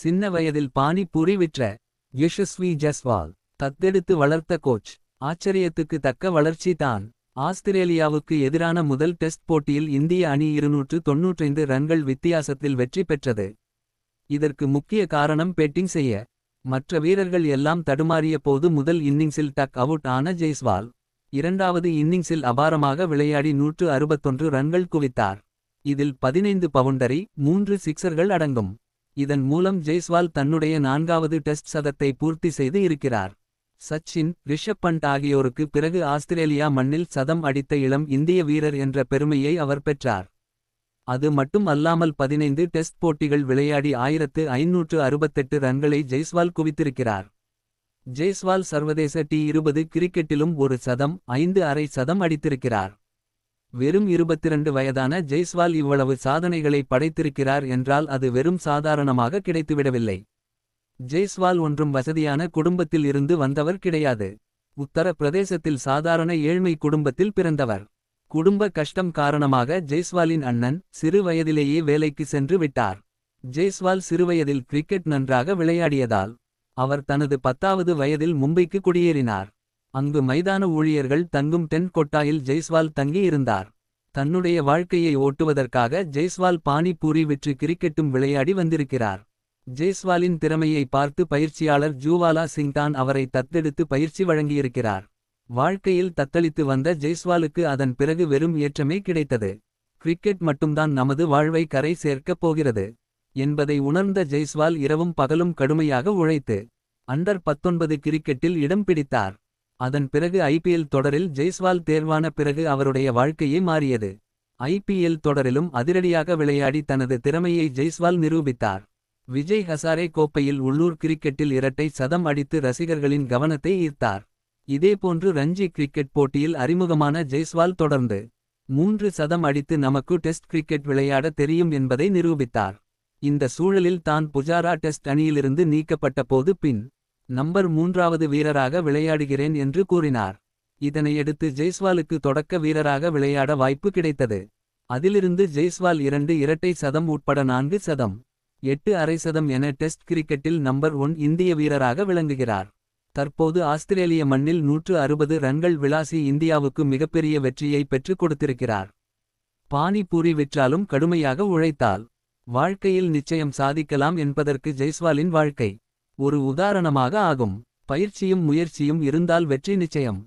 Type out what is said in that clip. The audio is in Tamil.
சின்ன வயதில் பானி பூரி விற்ற யஷஸ்வி ஜஸ்வால் தத்தெடுத்து வளர்த்த கோச் ஆச்சரியத்துக்கு தக்க வளர்ச்சி தான். ஆஸ்திரேலியாவுக்கு எதிரான முதல் டெஸ்ட் போட்டியில் இந்திய அணி இருநூற்று தொன்னூற்றைந்து ரன்கள் வித்தியாசத்தில் வெற்றி பெற்றது. இதற்கு முக்கிய காரணம் பேட்டிங் செய்ய மற்ற வீரர்கள் எல்லாம் தடுமாறிய போது முதல் இன்னிங்ஸில் டக் அவுட் ஆன ஜெய்ஸ்வால் இரண்டாவது இன்னிங்ஸில் அபாரமாக விளையாடி நூற்று அறுபத்தொன்று ரன்கள் குவித்தார். இதில் பதினைந்து பவுண்டரி மூன்று சிக்சர்கள் அடங்கும். இதன் மூலம் ஜெய்ஸ்வால் தன்னுடைய நான்காவது டெஸ்ட் சதத்தை பூர்த்தி செய்து இருக்கிறார். சச்சின் ரிஷப் பண்ட் ஆகியோருக்கு பிறகு ஆஸ்திரேலியா மண்ணில் சதம் அடித்த இளம் இந்திய வீரர் என்ற பெருமையை அவர் பெற்றார். அது மட்டும் அல்லாமல் பதினைந்து டெஸ்ட் போட்டிகள் விளையாடி ஆயிரத்து ஐநூற்று அறுபத்தெட்டு ரன்களை ஜெய்ஸ்வால் குவித்திருக்கிறார். ஜெய்ஸ்வால் சர்வதேச டி இருபது கிரிக்கெட்டிலும் ஒரு சதம் ஐந்து அரை சதம் அடித்திருக்கிறார். வெறும் இருபத்திரண்டு வயதான ஜெய்ஸ்வால் இவ்வளவு சாதனைகளை படைத்திருக்கிறார் என்றால் அது வெறும் சாதாரணமாக கிடைத்துவிடவில்லை. ஜெய்ஸ்வால் ஒன்றும் வசதியான குடும்பத்தில் இருந்து வந்தவர் கிடையாது. உத்தர பிரதேசத்தில் சாதாரண ஏழ்மை குடும்பத்தில் பிறந்தவர். குடும்ப கஷ்டம் காரணமாக ஜெய்ஸ்வாலின் அண்ணன் சிறு வயதிலேயே வேலைக்கு சென்று விட்டார். ஜெய்ஸ்வால் சிறுவயதில் கிரிக்கெட் நன்றாக விளையாடியதால் அவர் தனது பத்தாவது வயதில் மும்பைக்கு குடியேறினார். அங்கு மைதான ஊழியர்கள் தங்கும் தென் கொட்டாயில் ஜெய்ஸ்வால் தங்கி இருந்தார் தன்னுடைய வாழ்க்கையை ஓட்டுவதற்காக ஜெய்ஸ்வால் பானி பூரி விற்று கிரிக்கெட்டும் விளையாடி வந்திருக்கிறார். ஜெய்ஸ்வாலின் திறமையை பார்த்து பயிற்சியாளர் ஜூவாலா சிங்தான் அவரை தத்தெடுத்து பயிற்சி வழங்கியிருக்கிறார். வாழ்க்கையில் தத்தளித்து வந்த ஜெய்ஸ்வாலுக்கு அதன் பிறகு வெறும் ஏற்றமே கிடைத்தது. கிரிக்கெட் மட்டும்தான் நமது வாழ்வை கரை சேர்க்கப் போகிறது. என்பதை உணர்ந்த ஜெய்ஸ்வால் இரவும் பகலும் கடுமையாக உழைத்து அண்டர் பத்தொன்பது கிரிக்கெட்டில் இடம் பிடித்தார். அதன் பிறகு ஐபிஎல் தொடரில் ஜெய்ஸ்வால் தேர்வான பிறகு அவருடைய வாழ்க்கையே மாறியது. ஐபிஎல் தொடரிலும் அதிரடியாக விளையாடி தனது திறமையை ஜெய்ஸ்வால் நிரூபித்தார். விஜய் ஹசாரே கோப்பையில் உள்ளூர் கிரிக்கெட்டில் இரட்டை சதம் அடித்து ரசிகர்களின் கவனத்தை ஈர்த்தார். இதேபோன்று ரஞ்சி கிரிக்கெட் போட்டியில் அறிமுகமான ஜெய்ஸ்வால் தொடர்ந்து மூன்று சதம் அடித்து நமக்கு டெஸ்ட் கிரிக்கெட் விளையாட தெரியும் என்பதை நிரூபித்தார். இந்த சூழலில் தான் புஜாரா டெஸ்ட் அணியிலிருந்து நீக்கப்பட்ட போது பின் நம்பர் மூன்றாவது வீரராக விளையாடுகிறேன் என்று கூறினார். இதனையடுத்து ஜெய்ஸ்வாலுக்கு தொடக்க வீரராக விளையாட வாய்ப்பு கிடைத்தது. அதிலிருந்து ஜெய்ஸ்வால் இரண்டு இரட்டை சதம் உட்பட நான்கு சதம் எட்டு அரை சதம் என டெஸ்ட் கிரிக்கெட்டில் நம்பர் ஒன் இந்திய வீரராக விளங்குகிறார். தற்போது ஆஸ்திரேலிய மண்ணில் நூற்று அறுபது ரன்கள் விளாசி இந்தியாவுக்கு மிகப்பெரிய வெற்றியை பெற்றுக் கொடுத்திருக்கிறார். பானிபூரி விற்றாலும் கடுமையாக உழைத்தால் வாழ்க்கையில் நிச்சயம் சாதிக்கலாம் என்பதற்கு ஜெய்ஸ்வாலின் வாழ்க்கை. ஒரு உதாரணமாக ஆகும். பயிற்சியும் முயற்சியும் இருந்தால் வெற்றி நிச்சயம்.